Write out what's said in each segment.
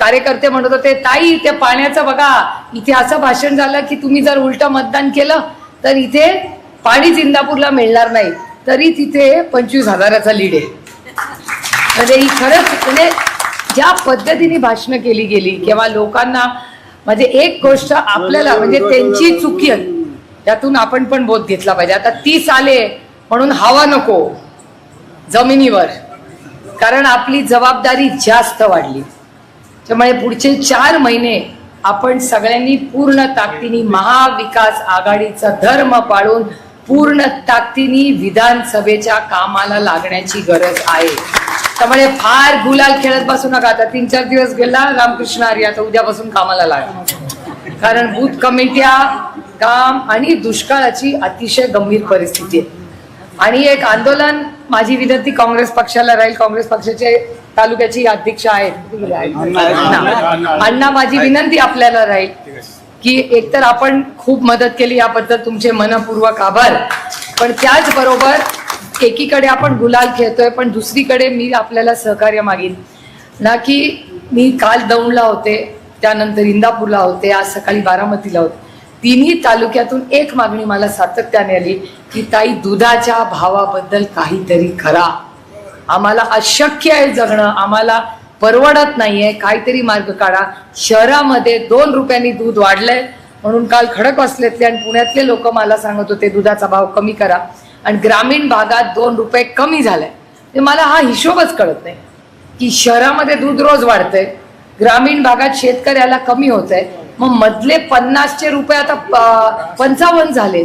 कार्यकर्ते म्हणत होते ताई ते पाण्याचं बघा. इथे असं भाषण झालं की तुम्ही जर उलट मतदान केलं तर इथे पाणीच इंदापूरला मिळणार नाही. तरी तिथे पंचवीस हजाराचा लीड आहे. म्हणजे ही खरंच म्हणजे ज्या पद्धतीने भाषणं केली गेली किंवा लोकांना म्हणजे एक गोष्ट आपल्याला म्हणजे त्यांची चुकी त्यातून आपण पण बोध घेतला पाहिजे. आता तीस आले म्हणून हवा नको जमिनीवर. कारण आपली जबाबदारी जास्त वाढली. त्यामुळे पुढचे चार महिने आपण सगळ्यांनी पूर्ण ताकदीने महाविकास आघाडीचा धर्म पाळून पूर्ण ताकदीने विधानसभेच्या कामाला लागण्याची गरज आहे. त्यामुळे फार गुलाल खेळत बसू नका. आता तीन चार दिवस गेला रामकृष्ण आर्य आता उद्यापासून कामाला लागा कारण बूथ कमिट्या काम आणि दुष्काळाची अतिशय गंभीर परिस्थिती आहे. आणि एक आंदोलन माझी विनंती काँग्रेस पक्षाला राहील. काँग्रेस पक्षाचे तालुक्याची अध्यक्ष आहेत. अण्णा माझी विनंती आपल्याला राहील की एकतर आपण खूप मदत केली याबद्दल तुमचे मनपूर्वक आभार. पण त्याचबरोबर एकीकडे आपण गुलाल खेळतोय पण दुसरीकडे मी आपल्याला सहकार्य मागीन. ना की मी काल दौंडला होते त्यानंतर इंदापूरला होते आज सकाळी बारामतीला होते. तिन्ही तालुक्यातून एक मागणी मला सातत्याने आली की ताई दुधाच्या भावाबद्दल काहीतरी करा. आम्हाला अशक्य आहे जगणं आम्हाला परवडत नाहीये. काहीतरी मार्ग काढा. शहरामध्ये दोन रुपयांनी दूध वाढलंय. म्हणून काल खडक वाचलेतले आणि पुण्यातले लोक मला सांगत होते दुधाचा भाव कमी करा. आणि ग्रामीण भागात दोन रुपये कमी झालाय. ते मला हा हिशोबच कळत नाही. की शहरामध्ये दूध रोज वाढतंय. ग्रामीण भागात शेतकऱ्याला कमी होत आहे मग मधले पन्नासचे रुपये आता पंचावन्न झाले.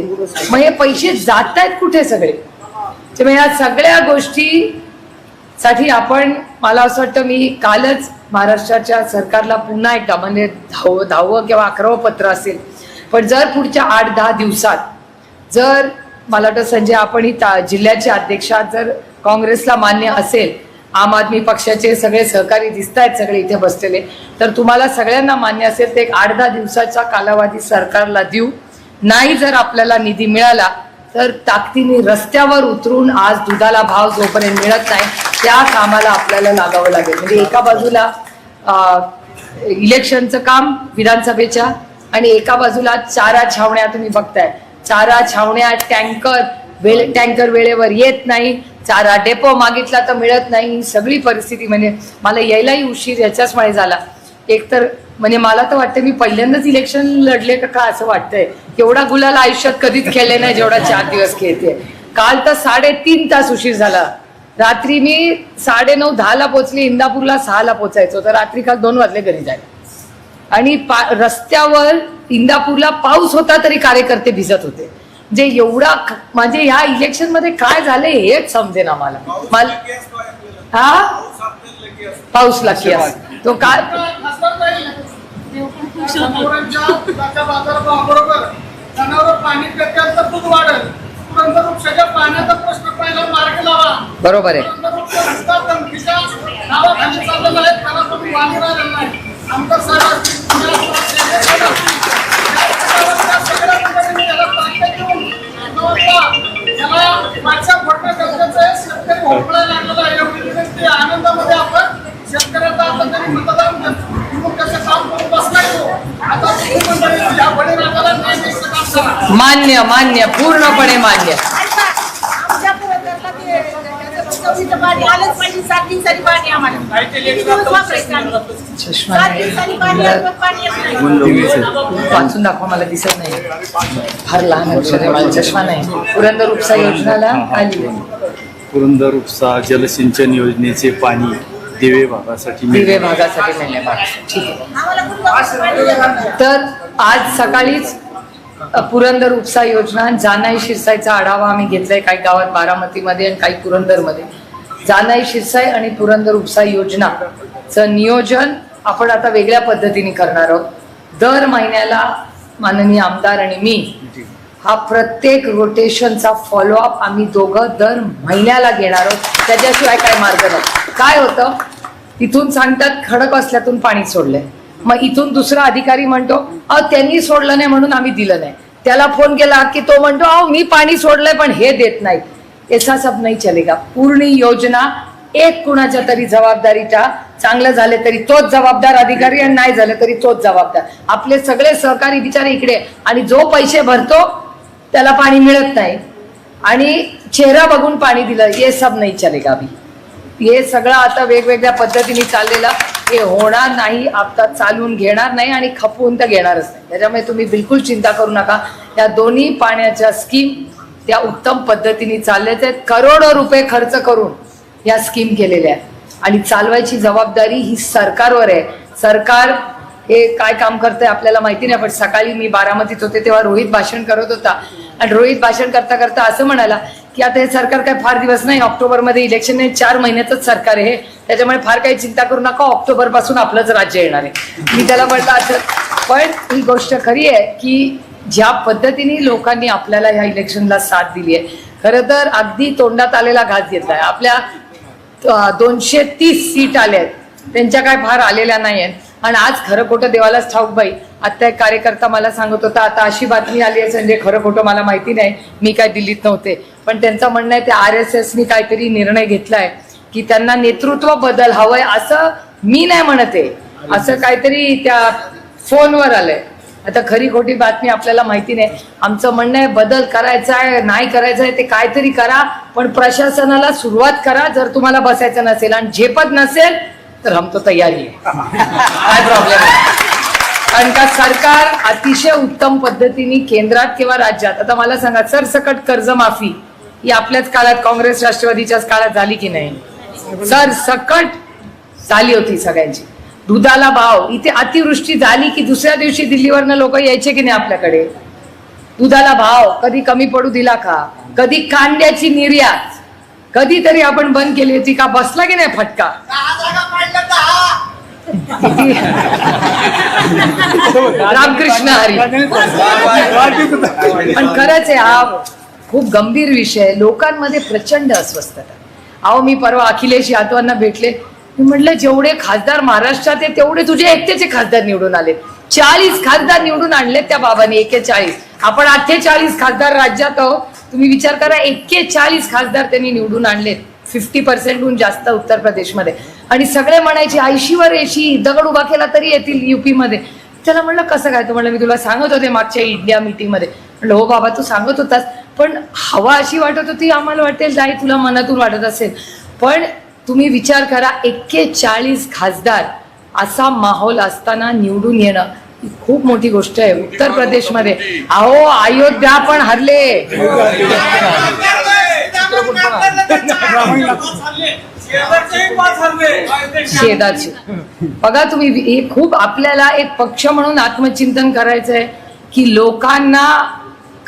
मग हे पैसे जात आहेत कुठे सगळे? त्यामुळे म्हणजे या सगळ्या गोष्टी साठी आपण मला असं वाटतं मी कालच महाराष्ट्राच्या सरकारला पुन्हा एकदा म्हणजे धाव दहावं किंवा अकरावं पत्र असेल. पण जर पुढच्या आठ दहा दिवसात जर मला वाटतं संजय आपण ही ता- जिल्ह्याचे अध्यक्षात जर काँग्रेसला मान्य असेल आम आदमी पक्षाचे सगळे सहकारी दिसत आहेत सगळे इथे बसलेले तर तुम्हाला सगळ्यांना मान्य असेल ते एक आठ दहा दिवसाचा कालावधी सरकारला देऊ. नाही जर आपल्याला निधी मिळाला तर ताकदीने रस्त्यावर उतरून आज दुधाला भाव जोपर्यंत मिळत नाही त्या कामाला आपल्याला लागावं लागेल. म्हणजे एका बाजूला इलेक्शनचं काम विधानसभेच्या आणि एका बाजूला चारा छावण्या तुम्ही बघताय. चारा छावण्या टँकर वेळ टँकर वेळेवर येत नाही. चारा डेपो मागितला तर मिळत नाही. ही सगळी परिस्थिती म्हणजे मला यायलाही उशीर याच्याचमुळे झाला. एकतर म्हणजे मला तर वाटतं मी पहिल्यांदाच इलेक्शन लढले का का असं वाटतंय. एवढा गुलाल आयुष्यात कधीच खेळले नाही जेवढा चार दिवस खेळते. काल तर साडेतीन तास उशीर झाला. रात्री मी साडे नऊ दहाला पोचली इंदापूरला सहाला पोचायचो तर रात्री काल दोन वाजले घरी जायला. आणि पा रस्त्यावर इंदापूरला पाऊस होता तरी कार्यकर्ते भिजत होते. जे एवढा म्हणजे ह्या इलेक्शनमध्ये काय झालंय हेच समजे ना मला मला हा पाऊस लकी अस तो काय बरोबर आहे. आनंदामध्ये आपण शेतकऱ्याचा आता तरी मतदान काम करून आता या बळीराजाला मान्य मान्य पूर्णपणे मान्य आमच्या पुरंदरला ते चवीचं पाणी आलंच पाहिजे सात दिवसांनी पाणी आम्हाला किती दिवस वापरायचं आम्ही? चष्मा सात नाही. दिवसांनी पाणी आलं, पाणी येत नाही. वाचून दाखवा मला दिसत नाही फार लहान अक्षर आहे मला चष्मा नाही पुरंदर उपसा योजनाला आली पुरंदर उपसा जलसिंचन योजनेचे पाणी दिवे भागासाठी दिवे मिळते. भागासाठी मिळणे भाग ठीक आहे आम्हाला कुठं वापस पाणी येत नाही. तर आज सकाळीच पुरंदर उपसा योजना जानाई शिरसाईचा आढावा आम्ही घेतलाय काही गावात बारामतीमध्ये आणि काही पुरंदरमध्ये जानाई शिरसाई आणि पुरंदर उपसा योजनाचं नियोजन आपण आता वेगळ्या पद्धतीने करणार आहोत. दर महिन्याला माननीय आमदार आणि मी हा प्रत्येक रोटेशनचा फॉलोअप आम्ही दोघं दर महिन्याला घेणार आहोत. त्याच्याशिवाय काय मार्ग नाही. काय होतं? इथून सांगतात खडक असल्यातून पाणी सोडलंय. मग इथून दुसरा अधिकारी म्हणतो अ त्यांनी सोडलं नाही म्हणून आम्ही दिलं नाही. त्याला फोन केला की तो म्हणतो अहो मी पाणी सोडलंय पण हे देत नाही ऐसा सब नाही चलेगा. पूर्ण योजना एक कुणाच्या तरी जबाबदारीच्या चांगलं झालं तरी तोच जबाबदार अधिकारी आणि नाही झालं तरी तोच जबाबदार. आपले सगळे सहकारी बिचारे इकडे आणि जो पैसे भरतो त्याला पाणी मिळत नाही. आणि चेहरा बघून पाणी दिलं हे सब नाही चलेगा अभी. हे सगळं आता वेगवेगळ्या पद्धतीने चाललेलं हे होणार नाही आता चालून घेणार नाही आणि खपवून तर घेणारच नाही. त्याच्यामुळे तुम्ही बिलकुल चिंता करू नका. या दोन्ही पाण्याच्या स्कीम त्या उत्तम पद्धतीने चालल्याच आहेत. करोडो रुपये खर्च करून या स्कीम केलेल्या आहेत. आणि चालवायची जबाबदारी ही सरकारवर आहे. सरकार हे काय काम करतंय आपल्याला माहिती नाही पण सकाळी मी बारामतीत होते तेव्हा रोहित भाषण करत होता. आणि रोहित भाषण करता करता असं म्हणाला की आता हे सरकार काय फार दिवस नाही ऑक्टोबरमध्ये इलेक्शन नाही चार महिन्यातच सरकार आहे हे. त्याच्यामुळे फार काही चिंता करू नका ऑक्टोबरपासून आपलंच राज्य येणार आहे. मी त्याला म्हटलं असं पण ही गोष्ट खरी आहे की ज्या पद्धतीने लोकांनी आपल्याला ह्या इलेक्शनला साथ दिली आहे. खरं तर अगदी तोंडात आलेला घास घेतलाय आपल्या अं, दोनशे तीस सीट आल्या आहेत. त्यांच्या काय फार आलेल्या नाही आहेत. आणि आज खरं खोटं देवालाच ठाऊक बाई. आता एक कार्यकर्ता मला सांगत होता आता अशी बातमी आली आहे संजय खरं खोटं मला माहिती नाही. मी काय दिल्लीत नव्हते. पण त्यांचं म्हणणं आहे ते आर एस एसनी काहीतरी निर्णय घेतलाय की त्यांना नेतृत्व बदल हवंय असं मी नाही म्हणत आहे. असं काहीतरी त्या फोनवर आलंय. आता खरी खोटी बातमी आपल्याला माहिती नाही. आमचं म्हणणं आहे बदल करायचा आहे नाही करायचं आहे ते काहीतरी करा पण प्रशासनाला सुरुवात करा जर तुम्हाला बसायचं नसेल आणि झेपत नसेल तर हम तो तयारी आहे. काय प्रॉब्लेम आहे? कारण का सरकार अतिशय उत्तम पद्धतीने केंद्रात किंवा राज्यात आता मला सांगा सरसकट कर्जमाफी ही आपल्याच काळात काँग्रेस राष्ट्रवादीच्याच काळात झाली की नाही? सरसकट झाली होती सगळ्यांची. दुधाला भाव. इथे अतिवृष्टी झाली की दुसऱ्या दिवशी दिल्लीवरनं लोक यायचे की नाही आपल्याकडे? दुधाला भाव. कधी कमी पडू दिला का? कधी कांद्याची निर्यात. कधीतरी आपण बंद केली होती का? बसला की नाही फटका? रामकृष्ण हरी. पण खरंच आहे हा खूप गंभीर विषय. लोकांमध्ये प्रचंड अस्वस्थता. आहे. अहो मी परवा अखिलेश यादवांना भेटले. मी म्हटलं जेवढे खासदार महाराष्ट्रात आहे तेवढे तुझे एकटेचे खासदार निवडून आले चाळीस खासदार निवडून आणले त्या बाबांनी एकेचाळीस. आपण अठ्ठेचाळीस खासदार राज्यात आहो तुम्ही विचार करा एक्केचाळीस खासदार त्यांनी निवडून आणलेत. फिफ्टी पर्सेंटहून जास्त उत्तर प्रदेशमध्ये. आणि सगळे म्हणायचे ऐंशीवर ऐशी दगड उभा केला तरी येतील युपीमध्ये. त्याला म्हणलं कसं काय? तू म्हणलं मी तुला सांगत होते मागच्या इंडिया मिटिंगमध्ये. म्हणलं हो बाबा तू सांगत होतास. पण हवा अशी वाटत होती आम्हाला वाटेल जाई तुला मनातून वाटत असेल. पण तुम्ही विचार करा एक्केचाळीस खासदार असा माहोल असताना निवडून येणं ही खूप मोठी गोष्ट आहे. उत्तर प्रदेशमध्ये. अहो अयोध्या पण हरले. शेजारचे. बघा तुम्ही हे खूप आपल्याला एक पक्ष म्हणून आत्मचिंतन करायचं आहे की लोकांना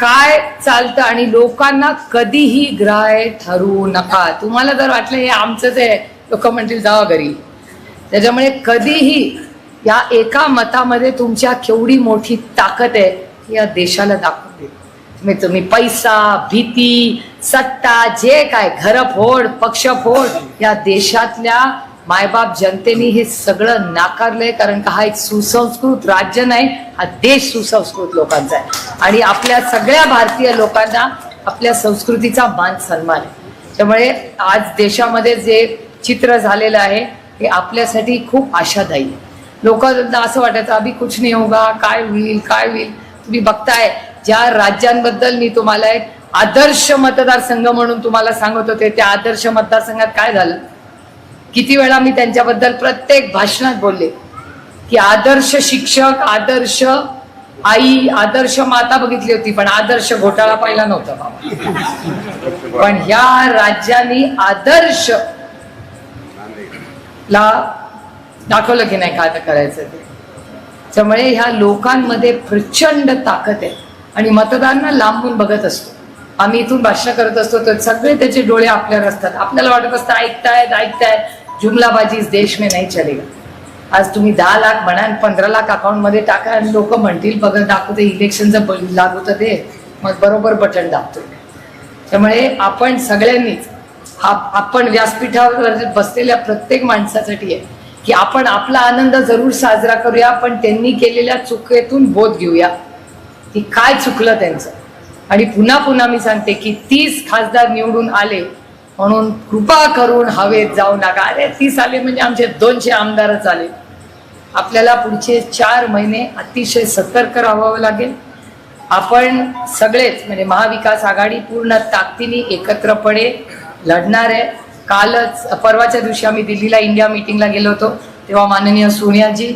काय चालतं आणि लोकांना कधीही ग्राह्य ठरवू नका. तुम्हाला जर वाटलं हे आमचंच आहे लोक म्हणतील जावा घरी. त्याच्यामुळे कधीही या एका मतामध्ये तुमच्या केवढी मोठी ताकद आहे या देशाला दाखवून दे तुम्ही तुम्ही पैसा भीती सत्ता जे काय घरफोड फोड पक्ष फोड या देशातल्या मायबाप जनतेने हे सगळं नाकारलंय कारण का हा एक सुसंस्कृत राज्य नाही हा देश सुसंस्कृत लोकांचा आहे. आणि आपल्या सगळ्या भारतीय लोकांना आपल्या संस्कृतीचा मान सन्मान आहे. त्यामुळे आज देशामध्ये जे चित्र झालेलं आहे हे आपल्यासाठी खूप आशादायी आहे. लोकांना असं वाटायचं अभि कुछ नाही होगा काय होईल काय होईल? तुम्ही बघताय ज्या राज्यांबद्दल मी तुम्हाला एक आदर्श मतदारसंघ म्हणून तुम्हाला सांगत होते त्या आदर्श मतदारसंघात काय झालं? किती वेळा मी त्यांच्याबद्दल प्रत्येक भाषणात बोलले की आदर्श शिक्षक आदर्श आई आदर्श माता बघितली होती पण आदर्श घोटाळा पाहिला नव्हता बाबा. पण ह्या राज्यांनी आदर्श ला दाखवलं की नाही काय आता करायचं ते. त्यामुळे ह्या लोकांमध्ये प्रचंड ताकद आहे. आणि मतदारांना लांबून बघत असतो. आम्ही इथून भाषण करत असतो तर सगळे त्याचे डोळे आपल्यावर असतात. आपल्याला वाटत असतं ऐकतायत ऐकतायत. जुमलाबाजीच देश में नाही चलेगा। आज तुम्ही दहा लाख म्हणा आणि पंधरा लाख अकाउंटमध्ये टाका आणि लोक म्हणतील बघा दाखवते इलेक्शनचं ब- लागू तर ते मग बरोबर बटन दाबतोय. त्यामुळे आपण सगळ्यांनीच हा आपण व्यासपीठावर बसलेल्या प्रत्येक माणसासाठी आहे की आपण आपला आनंद जरूर साजरा करूया पण त्यांनी केलेल्या चुकेतून बोध घेऊया. की काय चुकलं त्यांचं? आणि पुन्हा पुन्हा मी सांगते की तीस खासदार निवडून आले म्हणून कृपा करून हवेत जाऊ नका. अरे तीस आले म्हणजे आमचे दोनशे आमदारच आले. आपल्याला पुढचे चार महिने अतिशय सतर्क राहावं लागेल. आपण सगळेच म्हणजे महाविकास आघाडी पूर्ण ताकदीने एकत्रपणे लढणार आहे. कालच परवाच्या दिवशी आम्ही दिल्लीला इंडिया मीटिंगला गेलो होतो. तेव्हा माननीय सोनियाजी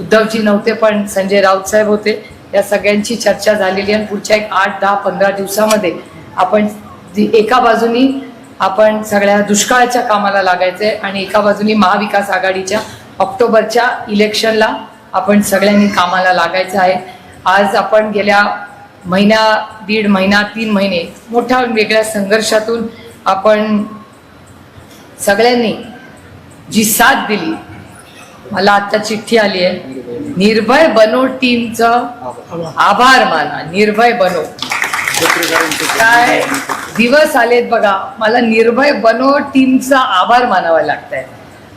उद्धवजी नव्हते पण संजय राऊत साहेब होते. या सगळ्यांची चर्चा झालेली आहे. पुढच्या एक आठ दहा पंधरा दिवसामध्ये आपण एका बाजूनी आपण सगळ्या दुष्काळाच्या कामाला लागायचंय आणि एका बाजूनी महाविकास आघाडीच्या ऑक्टोबरच्या इलेक्शनला आपण सगळ्यांनी कामाला लागायचं आहे. आज आपण गेल्या महिन्या दीड महिना तीन महिने मोठ्या वेगळ्या संघर्षातून आपण सगळ्यांनी जी साथ दिली मला आता चिठ्ठी आली आहे. निर्भय बनो टीमचं आभार माना निर्भय बनो. काय? दिवस आलेत बघा. मला निर्भय बनो टीमचा आभार मानावा लागतंय.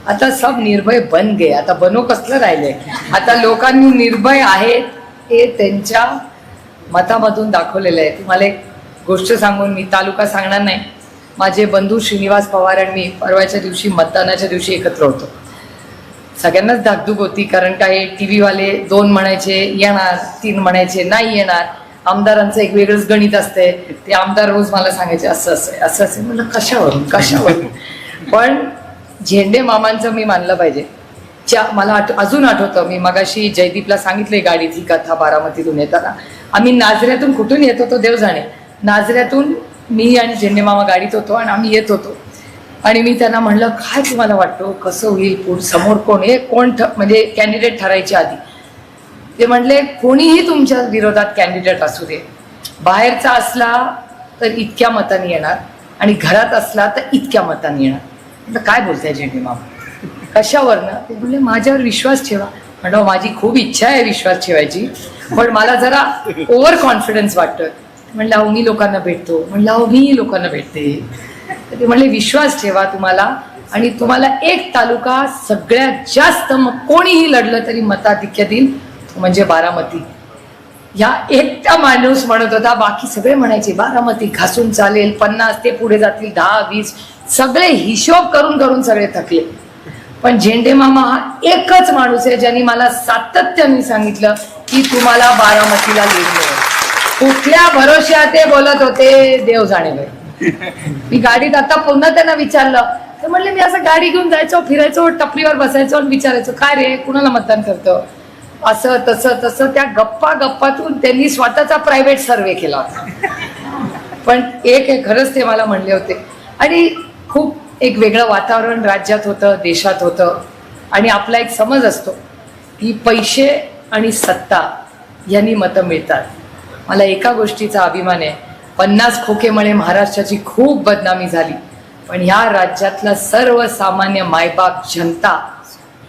आता सब निर्भय बन गे आता बनो कसलं राहिले? आता लोकांनी निर्भय आहेत हे त्यांच्या मतामधून दाखवलेलं आहे. तुम्हाला एक गोष्ट सांगून मी तालुका सांगणार नाही. माझे बंधू श्रीनिवास पवार आणि मी परवाच्या दिवशी मतदानाच्या दिवशी एकत्र होतो. सगळ्यांनाच धाकधूक होती कारण काय टी व्हीवाले दोन म्हणायचे येणार. तीन म्हणायचे नाही येणार. आमदारांचं एक वेगळंच गणित असते ते आमदार रोज मला सांगायचे असं असं आहे, असं असं आहे. म्हणलं कशावरून कशावरून? पण झेंडे मामांचं मी मानलं पाहिजे. च्या मला आठ अजून आठवतं मी मगाशी जयदीपला सांगितलंय गाडीची कथा बारामतीतून येताना. आम्ही नाजऱ्यातून कुठून येत होतो देव जाणे नाजऱ्यातून मी आणि झेंडे मामा गाडीत होतो आणि आम्ही येत होतो. आणि मी त्यांना म्हणलं काय तुम्हाला वाटतो कसं होईल पुढ समोर कोण आहे कोण ठ म्हणजे कॅन्डिडेट ठरायच्या आधी? ते म्हणले कोणीही तुमच्या विरोधात कॅन्डिडेट असू दे. बाहेरचा असला तर इतक्या मतांनी येणार आणि घरात असला तर इतक्या मतांनी येणार. काय बोलताय झेंडे मामा? कशावरनं ते म्हणले माझ्यावर विश्वास ठेवा. म्हणलं हो, माझी खूप इच्छा आहे विश्वास ठेवायची पण मला जरा ओव्हर कॉन्फिडन्स वाटतं. म्हणलं अहो मी लोकांना भेटतो. म्हणलं अहो मी लोकांना भेटते. तर ते म्हणले विश्वास ठेवा तुम्हाला आणि तुम्हाला एक तालुका सगळ्यात जास्त मग कोणीही लढलं तरी मताधिक्य देईल म्हणजे बारामती. ह्या एकटा माणूस म्हणत होता बाकी सगळे म्हणायचे बारामती घासून चालेल पन्नास ते पुढे जातील दहा वीस सगळे हिशोब करून करून सगळे थकले. पण झेंडे मामा हा एकच माणूस आहे ज्यांनी मला सातत्याने सांगितलं की तुम्हाला बारामतीला लिहिले कुठल्या भरोश्या ते बोलत होते देव जाणे बाई. मी गाडीत आता पुन्हा त्यांना विचारलं. तर म्हणले मी असं गाडी घेऊन जायचो फिरायचो टपरीवर बसायचो आणि विचारायचो काय रे कुणाला मतदान करतो? असं तसं तसं त्या गप्पा गप्पातून त्यांनी स्वतःचा प्रायव्हेट सर्वे केला होता. पण एक हे खरंच ते मला म्हणले होते. आणि खूप एक वेगळं वातावरण राज्यात होतं देशात होतं. आणि आपला एक समज असतो की पैसे आणि सत्ता यांनी मतं मिळतात. मला एका गोष्टीचा अभिमान आहे. पन्नास खोकेमुळे महाराष्ट्राची खूप बदनामी झाली. पण ह्या राज्यातला सर्वसामान्य मायबाप जनता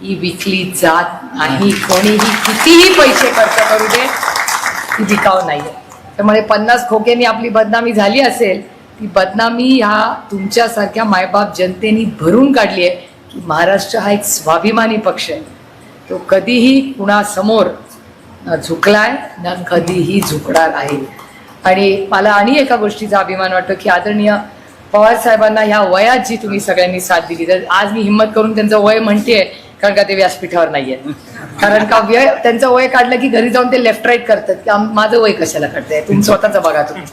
ही विकली जात नाही कोणीही कितीही पैसे खर्च करू दे ती विकाव नाही त्यामुळे पन्नास खोक्यांनी आपली बदनामी झाली असेल ती बदनामी ह्या तुमच्यासारख्या मायबाप जनतेने भरून काढली आहे की महाराष्ट्र हा एक स्वाभिमानी पक्ष आहे. तो कधीही कुणासमोर न झुकलाय न कधीही झुकणार आहे. आणि मला आणि एका गोष्टीचा अभिमान वाटतो की आदरणीय पवार साहेबांना ह्या वयात जी तुम्ही सगळ्यांनी साथ दिली तर आज मी हिंमत करून त्यांचं वय म्हणतेय कारण का ते व्यासपीठावर नाहीये. कारण का व्यय त्यांचं वय काढलं की घरी जाऊन ते लेफ्ट राईट करतात. की माझं वय कशाला करताय तुम्ही स्वतःच बघा तुम्ही.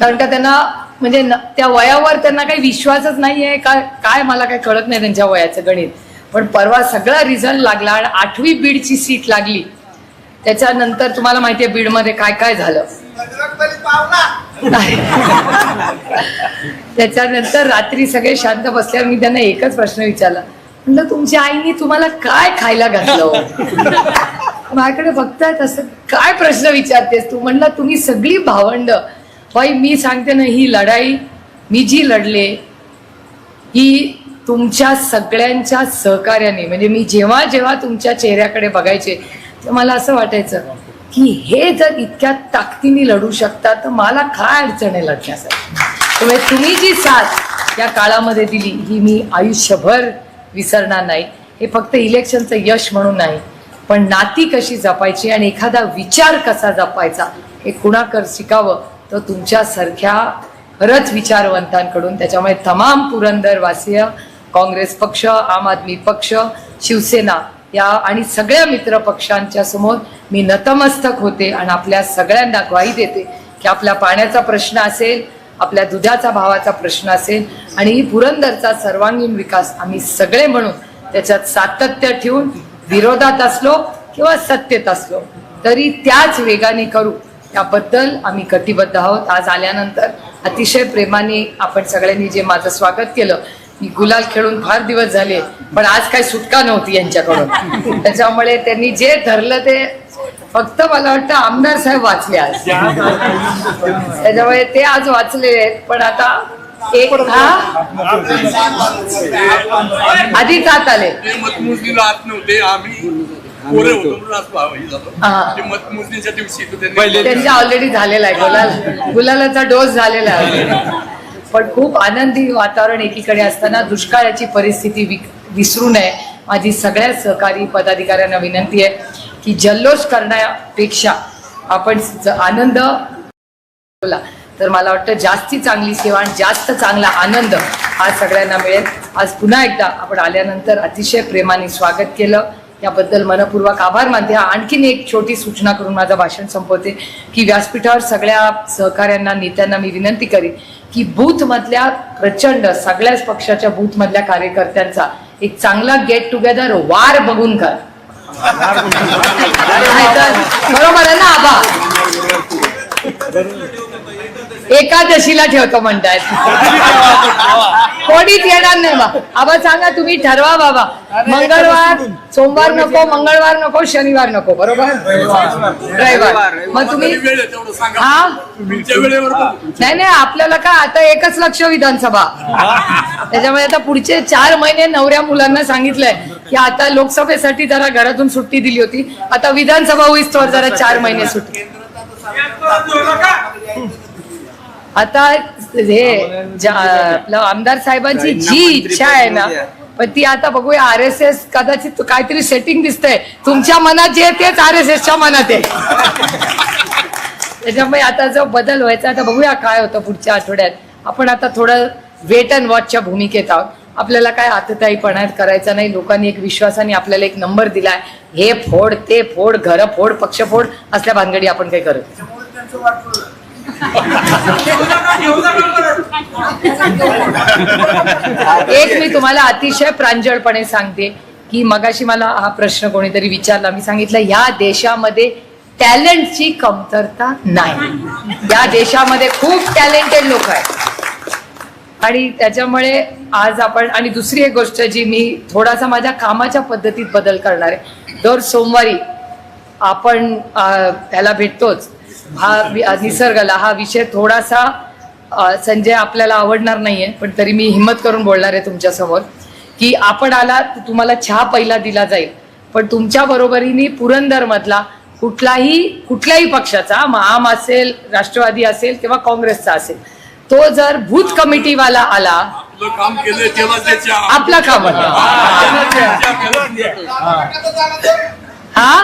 कारण का त्यांना म्हणजे त्या वयावर त्यांना काही विश्वासच नाहीये. का काय मला काही कळत नाही त्यांच्या वयाचं गणित. पण परवा सगळा रिझल्ट लागला आणि आठवी बीडची सीट लागली. त्याच्यानंतर तुम्हाला माहितीये बीडमध्ये काय काय झालं? त्याच्यानंतर रात्री सगळे शांत बसल्यावर मी त्यांना एकच प्रश्न विचारला. म्हणलं तुमच्या आईने तुम्हाला काय खायला घातलं? हो?" माझ्याकडे बघतायत असं काय प्रश्न विचारतेस तू? म्हणलं तुम्ही सगळी भावंड. बाई मी सांगते ना ही लढाई मी जी लढले ही तुमच्या सगळ्यांच्या सहकार्याने म्हणजे मी जेव्हा जेव्हा तुमच्या चेहऱ्याकडे बघायचे तर मला असं वाटायचं की हे जर इतक्या ताकदीने लढू शकतात तर मला काय अडचण आहे लढण्यासाठी? त्यामुळे तुम्ही जी साथ या काळामध्ये दिली ही मी आयुष्यभर विसरणार नाही. हे फक्त इलेक्शनचं यश म्हणून नाही. पण नाती कशी जपायची आणि एखादा विचार कसा जपायचा हे कुणाकर शिकावं तर तुमच्यासारख्या खरंच विचारवंतांकडून. त्याच्यामुळे तमाम पुरंदरवासीय काँग्रेस पक्ष आम आदमी पक्ष शिवसेना या आणि सगळ्या मित्र पक्षांच्या समोर मी नतमस्तक होते आणि आपल्या सगळ्यांना ग्वाही देते की आपल्या पाण्याचा प्रश्न असेल आपल्या दुधाचा भावाचा प्रश्न असेल आणि पुरंदरचा सर्वांगीण विकास आम्ही सगळे म्हणून त्याच्यात सातत्य ठेवून विरोधात असलो किंवा सत्तेत असलो तरी त्याच वेगाने करू त्याबद्दल आम्ही कटिबद्ध आहोत. आज आल्यानंतर अतिशय प्रेमाने आपण सगळ्यांनी जे माझं स्वागत केलं मी गुलाल खेळून फार दिवस झाले पण आज काही सुटका नव्हती यांच्याकडून. त्याच्यामुळे त्यांनी जे धरलं ते फक्त मला वाटतं आमदार साहेब वाचले आज. त्याच्यामुळे ते आज वाचलेले आहेत. पण आता एक हा? आधी जात आले. ते मतमोजणीला आत नव्हते. आम्ही पोरे होतो म्हणून आज पाहावी जातो. हा. ते मतमोजणीच्या दिवशी तर त्यांनी त्यांचा ऑलरेडी झालेला आहे. गुलाल गुलालाचा डोस झालेला आहे. पण खूप आनंदी वातावरण एकीकडे असताना दुष्काळाची परिस्थिती विसरू नये. माझी सगळ्या सहकारी पदाधिकाऱ्यांना विनंती आहे. की जल्लोष करण्यापेक्षा आपण आनंद बोला. तर मला वाटतं जास्ती चांगली सेवा आणि जास्त चांगला आनंद आज सगळ्यांना मिळेल. आज पुन्हा एकदा आपण आल्यानंतर अतिशय प्रेमाने स्वागत केलं. याबद्दल मनपूर्वक आभार मानते. आणखीन एक छोटी सूचना करून माझं भाषण संपवते की व्यासपीठावर सगळ्या सहकाऱ्यांना नेत्यांना मी विनंती करेन की बूथमधल्या प्रचंड सगळ्याच पक्षाच्या बूथमधल्या कार्यकर्त्यांचा एक चांगला गेट टुगेदर वार बघून करा. नाहीतर बरोबर आहे ना आबा एकादशीला ठेवतो म्हणतायत कोणीच येणार नाही बा. आबा सांगा तुम्ही ठरवा बाबा. मंगळवार सोमवार नको मंगळवार नको शनिवार नको. बरोबर? रविवार. मग तुम्ही हा. नाही नाही आपल्याला काय आता एकच लक्ष विधानसभा. त्याच्यामुळे आता पुढचे चार महिने नवऱ्या मुलांना सांगितलंय की आता लोकसभेसाठी जरा घरातून सुट्टी दिली होती. आता विधानसभा होईस्तोवर जरा चार महिने सुट्टी. आता हे ज्या- आपलं आमदार साहेबांची जी इच्छा आहे ना पण ती आता बघूया आर एस एस कदाचित काहीतरी सेटिंग दिसतंय. तुमच्या मनात जे आहे तेच आर एस एसच्या मनात आहे. त्याच्यामुळे आता जो बदल व्हायचा आता बघूया काय होतं पुढच्या आठवड्यात. आपण आता थोडं वेट अँड वॉचच्या भूमिकेत आहोत. आपल्याला काय आतताईपणात करायचा नाही. लोकांनी एक विश्वासाने आपल्याला एक नंबर दिलाय. हे फोड ते फोड घर फोड पक्ष फोड असल्या भानगडी आपण काही करत नाही. एक मी तुम्हाला अतिशय प्रांजळपणे सांगते की मगाशी मला हा प्रश्न कोणीतरी विचारला. मी सांगितलं या देशामध्ये टॅलेंटची कमतरता नाही. या देशामध्ये खूप टॅलेंटेड लोक आहेत. आणि त्याच्यामुळे आज आपण आणि दुसरी एक गोष्ट जी मी थोडासा माझ्या कामाच्या पद्धतीत बदल करणार आहे. दर सोमवारी आपण त्याला भेटतोच. हा निसर्गाला हा विषय थोडासा संजय आपल्याला आवडणार नाहीये पण तरी मी हिंमत करून बोलणार आहे तुमच्यासमोर की आपण आला तुम्हाला चहा पहिला दिला जाईल पण तुमच्या बरोबरीने पुरंदर मधला कुठलाही कुठल्याही पक्षाचा मग आम असेल राष्ट्रवादी असेल किंवा काँग्रेसचा असेल तो जर बूथ कमिटीवाला आला आपलं काम आपला. हा?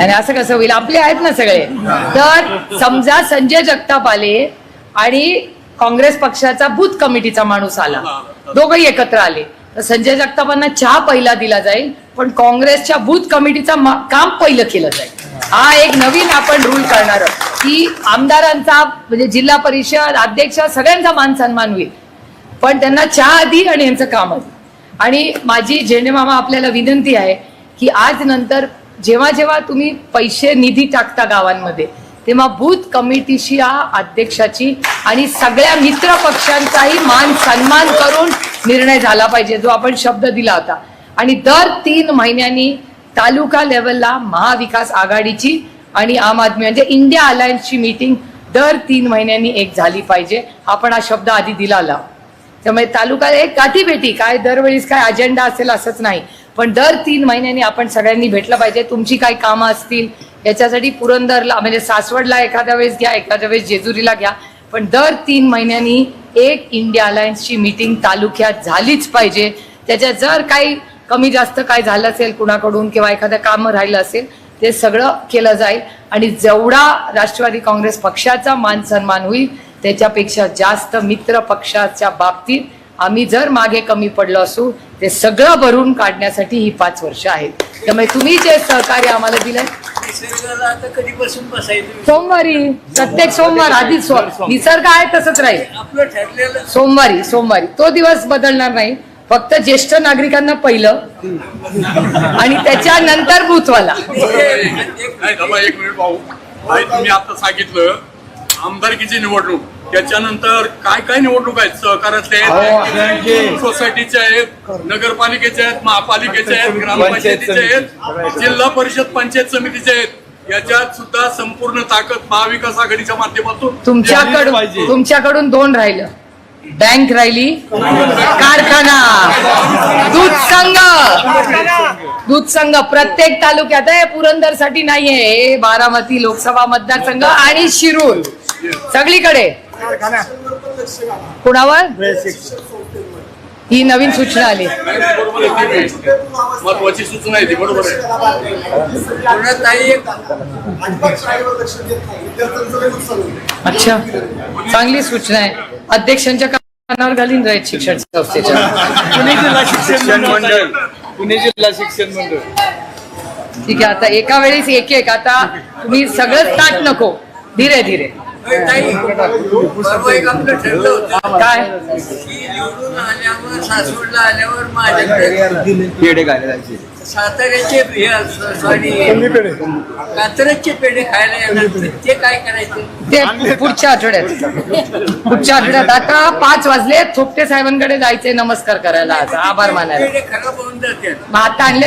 आणि असं कसं होईल? आपले आहेत ना सगळे. तर समजा संजय जगताप आले आणि काँग्रेस पक्षाचा बूथ कमिटीचा माणूस आला. दोघही एकत्र आले. तर संजय जगतापांना चहा पहिला दिला जाईल पण काँग्रेसच्या बूथ कमिटीचा काम पहिलं केलं जाईल. हा एक नवीन आपण रूल करणार की आमदारांचा म्हणजे जिल्हा परिषद अध्यक्ष सगळ्यांचा मान सन्मान होईल. पण त्यांना चहा आधी आणि यांचं काम आधी. आणि माझी झेंडे मामा आपल्याला विनंती आहे की आज नंतर जेव्हा जेव्हा तुम्ही पैसे निधी टाकता गावांमध्ये तेव्हा बूथ कमिटीशी या अध्यक्षाची आणि सगळ्या मित्र पक्षांचाही मान सन्मान करून निर्णय झाला पाहिजे जो आपण शब्द दिला होता. आणि दर तीन महिन्यांनी तालुका लेवलला महाविकास आघाडीची आणि आम आदमी म्हणजे इंडिया अलायन्सची मीटिंग दर तीन महिन्यांनी एक झाली पाहिजे आपण हा शब्द आधी दिला त्यामुळे तालुका एक गाठीभेटी काय दरवेळीस काय अजेंडा असेल असंच नाही. पण दर तीन महिन्यांनी आपण सगळ्यांनी भेटलं पाहिजे. तुमची काही कामं असतील याच्यासाठी पुरंदरला म्हणजे सासवडला एखाद्या वेळेस घ्या एखाद्या वेळेस जेजुरीला घ्या. पण दर तीन महिन्यांनी एक इंडिया अलायन्सची मीटिंग तालुक्यात झालीच पाहिजे. त्याच्यात जर काही कमी जास्त काय झालं असेल कुणाकडून किंवा एखादं काम राहिलं असेल ते सगळं केलं जाईल. आणि जेवढा राष्ट्रवादी काँग्रेस पक्षाचा मान सन्मान होईल त्याच्यापेक्षा जास्त मित्र पक्षाच्या बाबतीत आम्ही जर मागे कमी पडलो असू ते सगळं भरून काढण्यासाठी ही पाच वर्ष आहेत. त्यामुळे तुम्ही जे सहकार्य आम्हाला दिलंय कधीपासून बसायचं सोमवारी प्रत्येक सोमवार आधीच निसर्ग आहे तसंच राहील. आपलं ठरलेलं सोमवारी सोमवारी. तो दिवस बदलणार नाही. फक्त ज्येष्ठ नागरिकांना पहिलं आणि त्याच्यानंतर थांबा एक मिनिट भाऊ. तुम्ही आता सांगितलं आमदारकीची निवडणूक. त्याच्यानंतर काय काय निवडणूक आहेत? सहकारातले आहेत सोसायटीचे आहेत नगरपालिकेचे आहेत महापालिकेचे आहेत ग्रामपंचायतीचे आहेत जिल्हा परिषद पंचायत समितीचे आहेत. याच्यात सुद्धा संपूर्ण ताकद महाविकास आघाडीच्या माध्यमातून तुमच्याकडून तुमच्याकडून दोन राहिलं. बँक राहिली कारखाना दूध संघ. दूध संघ प्रत्येक तालुक्यात आहे पुरंदरसाठी नाहीये. हे बारामती लोकसभा मतदारसंघ आणि शिरूर. सगळीकडे. कुणावर? ही नवीन सूचना आली. महत्वाची सूचना आहे ती बरोबर अच्छा. चांगली सूचना आहे. अध्यक्षांच्या कानावर घालीन राहील शिक्षण संस्थेच्या. पुणे जिल्हा शिक्षण मंडळ. पुणे जिल्हा शिक्षण मंडळ. ठीक आहे आता एका वेळेस एक एक आता तुम्ही सगळंच ताट नको. धीरे धीरे होय, ताई परवा एक आपलं ठरलं होतं. काय? की निवडून आल्यावर सासवडला आल्यावर माझ्याकडे पेढे घालायचे साताऱ्याचे हे सॉरी कात्रजचे पेढे खायला येणार ते काय करायचे? ते पुढच्या आठवड्यात. पुढच्या आठवड्यात आता पाच वाजले. थोपटे साहेबांकडे जायचे नमस्कार करायला. आज आभार मानायला. पेढे खराब होऊन जाते आता आणले